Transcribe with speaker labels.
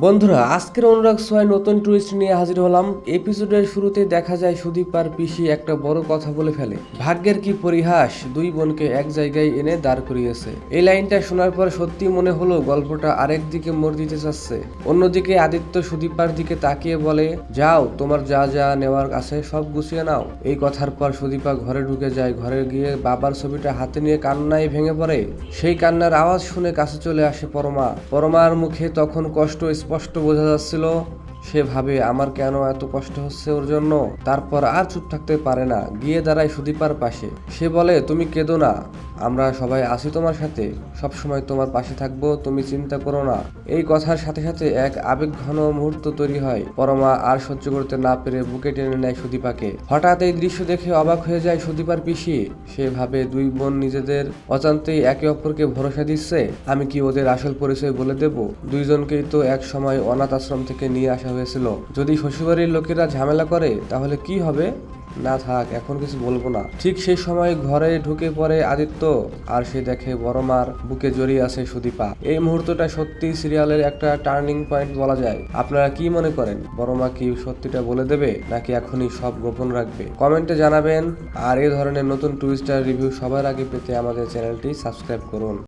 Speaker 1: বন্ধুরা, আজকের অনুরাগ সোয়াই নতুন টুইস্ট নিয়ে হাজির হলাম। এপিসোডের শুরুতে দেখা যায় সুদীপ আর পিসি একটা বড় কথা বলে ফেলে। ভাগ্যের কি পরিহাস? দুই বোনকে এক জায়গায় এনে দাঁড় করিয়েছে। এই লাইনটা শোনার পর সত্যি মনে হলো গল্পটা আরেক দিকে মোড় দিতে চাচ্ছে। অন্যদিকে আদিত্য সুদীপার দিকে তাকিয়ে বলে, যাও, তোমার যা যা নেওয়ার আছে সব গুছিয়ে নাও। এই কথার পর সুদীপা ঘরে ঢুকে যায়। ঘরে গিয়ে বাবার ছবিটা হাতে নিয়ে কান্নায় ভেঙে পড়ে। সেই কান্নার আওয়াজ শুনে কাছে চলে আসে পরমা। পরমার মুখে তখন কষ্ট স্পষ্ট বোঝা যাচ্ছিল, সে ভাবে আমার কেন এত কষ্ট হচ্ছে ওর জন্য? তারপর আর চুপ থাকতে পারে না, গিয়ে দাঁড়ায় সুদীপার পাশে। সে বলে, তুমি কেঁদো না। আমরা সবাই আছি তোমার সাথে। সব সময় তোমার পাশে থাকব, তুমি চিন্তা করো না। এই কথার সাথে সাথে এক আবেগ ঘন মুহূর্ত তৈরি হয়। পরমা আর সহ্য করতে না পেরে বুকে টেনে নেয় সুদীপাকে। হঠাৎ এই দৃশ্য দেখে অবাক হয়ে যায় সুদীপার পিসি। সে ভাবে দুই বোন নিজেদের অজান্তেই একে অপরকে ভরসা দিচ্ছে। আমি কি ওদের আসল পরিচয় বলে দেব? দুইজনকেই তো এক সময় অনাথ আশ্রম থেকে নিয়ে আসা হয়েছিল। যদি শ্বশুরবাড়ির লোকেরা ঝামেলা করে, তাহলে কি হবে? না থাক, এখন কিছু বলব না। ঠিক সেই সময় ঘরে ঢুকে পড়ে আদিত্য, আর সে দেখে বড় মার বুকে জড়িয়ে আছে সুদীপা। এই মুহূর্তটা সত্যি সিরিয়ালের একটা টার্নিং পয়েন্ট বলা যায়। আপনারা কি মনে করেন? বড় মা কি সত্যিটা বলে দেবে, নাকি এখনই সব গোপন রাখবে? কমেন্টে জানাবেন। আর এই ধরনের নতুন টুইস্টার রিভিউ সবার আগে পেতে আমাদের চ্যানেলটি সাবস্ক্রাইব করুন।